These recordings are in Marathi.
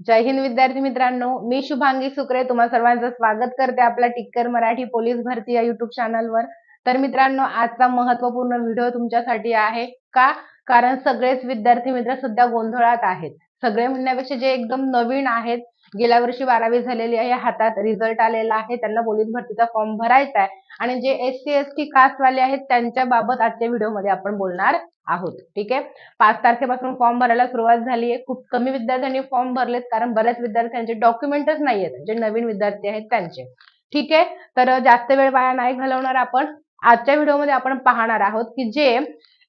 जय हिंद विद्यार्थी मित्रांनो मी शुभांगी सुक्रे तुम्हा सर्वांचं स्वागत करते आपल्या टिक्कर मराठी पोलीस भरती या युट्यूब चॅनलवर तर मित्रांनो आजचा महत्त्वपूर्ण व्हिडिओ तुमच्यासाठी आहे का? कारण सगळेच विद्यार्थी मित्र सध्या गोंधळात आहेत. सगळे म्हणण्यापेक्षा जे एकदम नवीन आहेत गेल्या वर्षी बारावी झालेली आहे हातात रिझल्ट आलेला आहे त्यांना पोलीस भरतीचा फॉर्म भरायचा आहे आणि जे एस सी एस टी कास्टवाले आहेत त्यांच्या बाबत आजच्या व्हिडिओमध्ये आपण बोलणार आहोत. ठीक आहे? पाच तारखेपासून फॉर्म भरायला सुरुवात झाली आहे. खूप कमी विद्यार्थ्यांनी फॉर्म भरलेत कारण बऱ्याच विद्यार्थ्यांचे डॉक्युमेंटच नाही आहेत. जे नवीन विद्यार्थी आहेत त्यांचे. ठीक आहे? तर जास्त वेळ वाया नाही घालवणार आपण. आजच्या व्हिडिओमध्ये आपण पाहणार आहोत की जे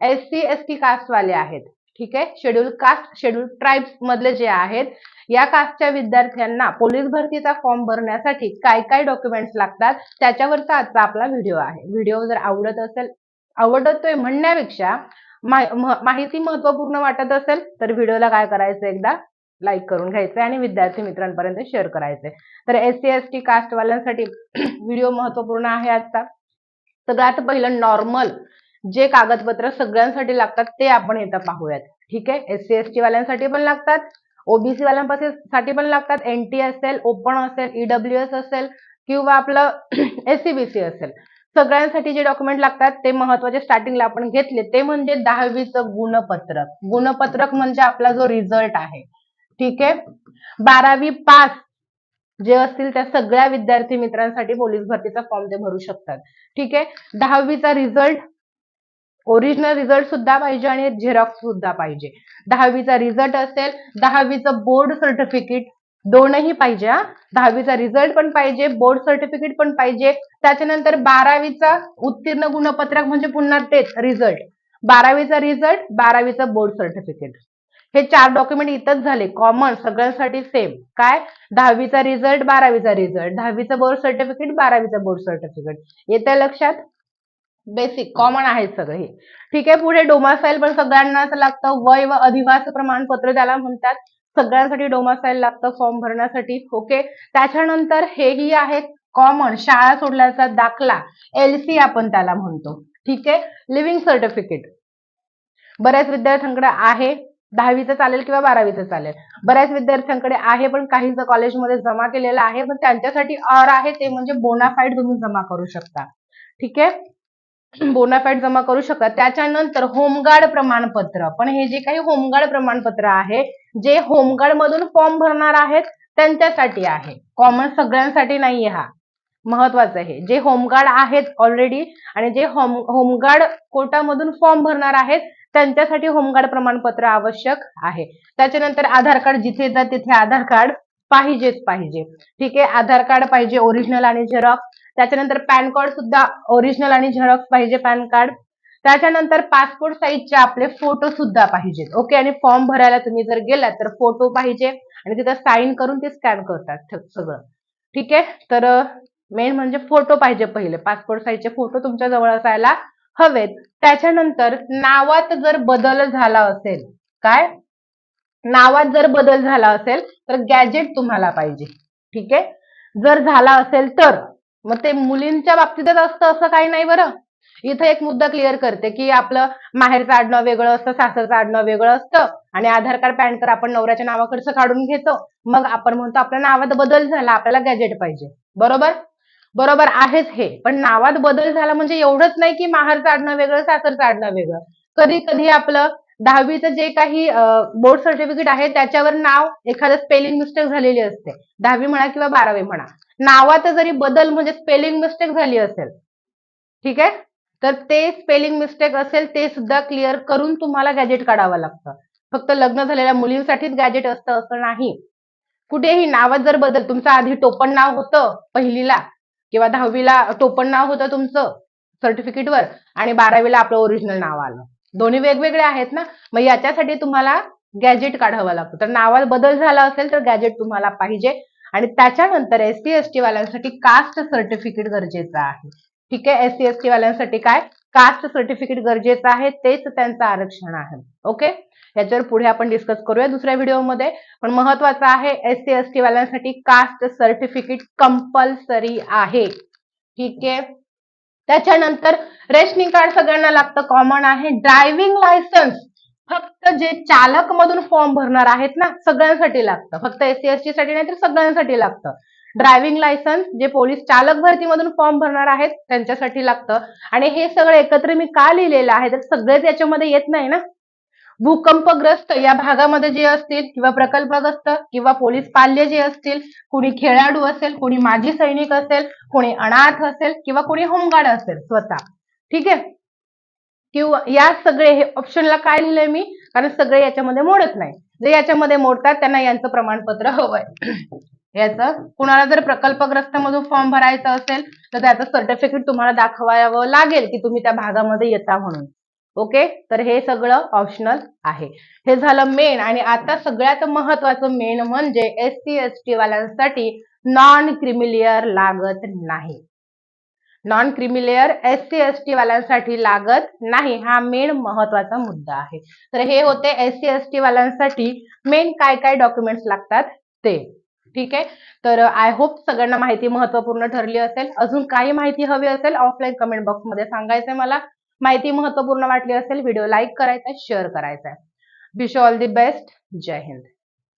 एस सी एस टी कास्टवाले आहेत ठीक आहे? शेड्यूल कास्ट शेड्यूल ट्राईब्स मधले जे आहेत या कास्टच्या विद्यार्थ्यांना पोलीस भरतीचा फॉर्म भरण्यासाठी काय काय डॉक्युमेंट्स लागतात त्याच्यावरचा आजचा आपला व्हिडिओ आहे. व्हिडिओ जर आवडत असेल आवडतोय म्हणण्यापेक्षा माहिती महत्त्वपूर्ण वाटत असेल तर व्हिडिओला काय करायचं एकदा? लाईक करून घ्यायचंय आणि विद्यार्थी मित्रांपर्यंत शेअर करायचंय. तर एस सी एस टी कास्टवाल्यांसाठी व्हिडिओ महत्त्वपूर्ण आहे आजचा. सगळ्यात पहिलं नॉर्मल जे कागदपत्र सगळ्यांसाठी लागतात ते आपण इथं पाहूयात. ठीक आहे? एससी एसटी वाल्यांसाठी पण लागतात ओबीसी वाल्यांसाठी पण लागतात एनटी असेल ओपन असेल ईडब्ल्यू एस असेल किंवा आपलं एससीबीसी असेल. सगळ्यांसाठी जे डॉक्युमेंट लागतात ते महत्त्वाचे स्टार्टिंगला आपण घेतले ते म्हणजे दहावीचं गुणपत्रक. गुणपत्रक म्हणजे आपला जो रिझल्ट आहे. ठीक आहे? बारावी पास जे असतील त्या सगळ्या विद्यार्थी मित्रांसाठी पोलीस भरतीचा फॉर्म ते भरू शकतात. ठीक आहे? दहावीचा रिझल्ट ओरिजिनल रिझल्ट सुद्धा पाहिजे आणि झेरॉक्स सुद्धा पाहिजे. दहावीचा रिझल्ट असेल दहावीचं बोर्ड सर्टिफिकेट दोनही पाहिजे हा. दहावीचा रिझल्ट पण पाहिजे बोर्ड सर्टिफिकेट पण पाहिजे. त्याच्यानंतर बारावीचा उत्तीर्ण गुणपत्रक म्हणजे पुन्हा तेच रिझल्ट बारावीचा रिझल्ट बारावीचं बोर्ड सर्टिफिकेट हे चार डॉक्युमेंट इथंच झाले कॉमन सगळ्यांसाठी सेम काय? दहावीचा रिझल्ट बारावीचा रिझल्ट दहावीचं बोर्ड सर्टिफिकेट बारावीचं बोर्ड सर्टिफिकेट येत्या लक्षात? बेसिक कॉमन आहेत सगळे हे. ठीक आहे पुढे डोमासाईल पण सगळ्यांना असं लागतं. वय व अधिवास प्रमाणपत्र त्याला म्हणतात. सगळ्यांसाठी डोमासाईल लागतं फॉर्म भरण्यासाठी. ओके त्याच्यानंतर हेही आहे कॉमन शाळा सोडल्याचा दाखला. एलसी आपण त्याला म्हणतो. ठीक आहे? लिव्हिंग सर्टिफिकेट बऱ्याच विद्यार्थ्यांकडे आहे. दहावीचं चालेल किंवा बारावीचं चालेल. बऱ्याच विद्यार्थ्यांकडे आहे पण काहींचं कॉलेजमध्ये जमा केलेलं आहे. पण त्यांच्यासाठी ऑर आहे ते म्हणजे बोनाफाईड तुम्ही जमा करू शकता. ठीक आहे? बोनाफाईड जमा करू शकता त्याच्यानंतर होमगार्ड प्रमाणपत्र. पण हे जे काही होमगार्ड प्रमाणपत्र आहे जे होमगार्ड मधून फॉर्म भरणार आहेत त्यांच्यासाठी आहे. कॉमन सगळ्यांसाठी नाहीये हा. महत्वाचं आहे जे होमगार्ड आहेत ऑलरेडी आणि जे होम होमगार्ड कोटामधून फॉर्म भरणार आहेत त्यांच्यासाठी होमगार्ड प्रमाणपत्र आवश्यक आहे. त्याच्यानंतर आधार कार्ड जिथे जा तिथे आधार कार्ड पाहिजेच पाहिजे. ठीक आहे? आधार कार्ड पाहिजे ओरिजिनल आणि झेरॉक्स त्याच्यानंतर पॅन कार्ड सुद्धा ओरिजिनल आणि झेरॉक्स पाहिजे पॅन कार्ड. त्याच्यानंतर पासपोर्ट साईजचे आपले फोटो सुद्धा पाहिजेत. ओके आणि फॉर्म भरायला तुम्ही जर गेलात तर फोटो पाहिजे. आणि तिथं साईन करून ते स्कॅन करतात सगळं. ठीक आहे? तर मेन म्हणजे फोटो पाहिजे पहिले. पासपोर्ट साईजचे फोटो तुमच्या जवळ असायला हवेत. त्याच्यानंतर नावात जर बदल झाला असेल काय? नावात जर बदल झाला असेल तर गॅजेट तुम्हाला पाहिजे. ठीक आहे? जर झाला असेल तर मग ते मुलींच्या बाबतीतच असतं असं काही नाही बरं. इथं एक मुद्दा क्लिअर करते की आपलं माहेरचं आडनाव वेगळं असतं सासरचं आडनाव वेगळं असतं आणि आधार कार्ड पॅन कार्ड आपण नवऱ्याच्या नावाकडचं काढून घेतो. मग आपण म्हणतो आपल्या नावात बदल झाला आपल्याला गॅजेट पाहिजे. बरोबर? बरोबर आहेच हे. पण नावात बदल झाला म्हणजे एवढंच नाही की माहेरचं आडनाव वेगळं सासरचं आडनाव वेगळं. कधी कधी आपलं दहावीचं जे काही बोर्ड सर्टिफिकेट आहे त्याच्यावर नाव एखादं स्पेलिंग मिस्टेक झालेली असते. दहावी म्हणा किंवा बारावी म्हणा. नावात जरी बदल म्हणजे स्पेलिंग मिस्टेक झाली असेल ठीक आहे? तर ते स्पेलिंग मिस्टेक असेल ते सुद्धा क्लिअर करून तुम्हाला गॅजेट काढावं लागतं. फक्त लग्न झालेल्या मुलींसाठीच गॅजेट असतं असं नाही. कुठेही नावात जर बदल तुमचं आधी टोपण नाव होतं पहिलीला किंवा दहावीला टोपण नाव होतं तुमचं सर्टिफिकेटवर आणि बारावीला आपलं ओरिजिनल नाव आलं. दोन्ही वेगवेगळे आहेत ना मग याच्यासाठी तुम्हाला गॅजेट काढावं लागतं. तर नावात बदल झाला असेल तर गॅजेट तुम्हाला पाहिजे. आणि त्याच्यानंतर एसटी एसटी वाल्यांसाठी कास्ट सर्टिफिकेट गरजेचं आहे. ठीक आहे? एस एसटी वाल्यांसाठी काय? कास्ट सर्टिफिकेट गरजेचं आहे. तेच त्यांचं आरक्षण आहे. ओके? याच्यावर पुढे आपण डिस्कस करूया दुसऱ्या व्हिडिओमध्ये. पण महत्वाचं आहे एस एसटी वाल्यांसाठी कास्ट सर्टिफिकेट कंपल्सरी आहे. ठीक आहे? त्याच्यानंतर रेशनिंग कार्ड सगळ्यांना लागतं कॉमन आहे. ड्रायव्हिंग लायसन्स फक्त जे चालक मधून फॉर्म भरणार आहेत ना सगळ्यांसाठी लागतं. फक्त एससी एसटी साठी नाही तर सगळ्यांसाठी लागतं. ड्रायव्हिंग लायसन्स जे पोलीस चालक भरतीमधून फॉर्म भरणार आहेत त्यांच्यासाठी लागतं. आणि हे सगळं एकत्र मी का लिहिलेलं आहे? तर सगळेच याच्यामध्ये येत नाही ना? भूकंपग्रस्त या भागामध्ये जे असतील किंवा प्रकल्पग्रस्त किंवा पोलीस पाल्य जे असतील कुणी खेळाडू असेल कुणी माजी सैनिक असेल कुणी अनाथ असेल किंवा कुणी होमगार्ड असेल स्वतः. ठीक आहे? किंवा या सगळे हे ऑप्शनला काय लिहिलंय मी? कारण सगळे याच्यामध्ये मोडत नाही. जे याच्यामध्ये मोडतात त्यांना यांचं प्रमाणपत्र हवंय. याचं कुणाला जर प्रकल्पग्रस्त मधून फॉर्म भरायचा असेल तर त्याचं सर्टिफिकेट तुम्हाला दाखवावं लागेल की तुम्ही त्या भागामध्ये येता म्हणून. ओके? तर हे सगळं ऑप्शनल आहे. हे झालं मेन आणि आता सगळ्यात महत्वाचं मेन म्हणजे एस सी एस टी वाल्यांसाठी नॉन क्रिमिलियर लागत नाही. Non creamy layer S C S T वाल्यांसाठी लागत नाही. हा मेन महत्त्वाचा मुद्दा आहे. तर हे होते एस सी एस टी वाल्यांसाठी मेन काय काय डॉक्युमेंट्स लागतात ते. ठीक आहे? तर आय होप सगळ्यांना माहिती महत्त्वपूर्ण ठरली असेल. अजून काही माहिती हवी असेल ऑफलाईन कमेंट बॉक्समध्ये सांगायचंय मला. माहिती महत्त्वपूर्ण वाटली असेल व्हिडिओ लाईक करायचा शेअर करायचा आहे. विश ऑल दी बेस्ट जय हिंद.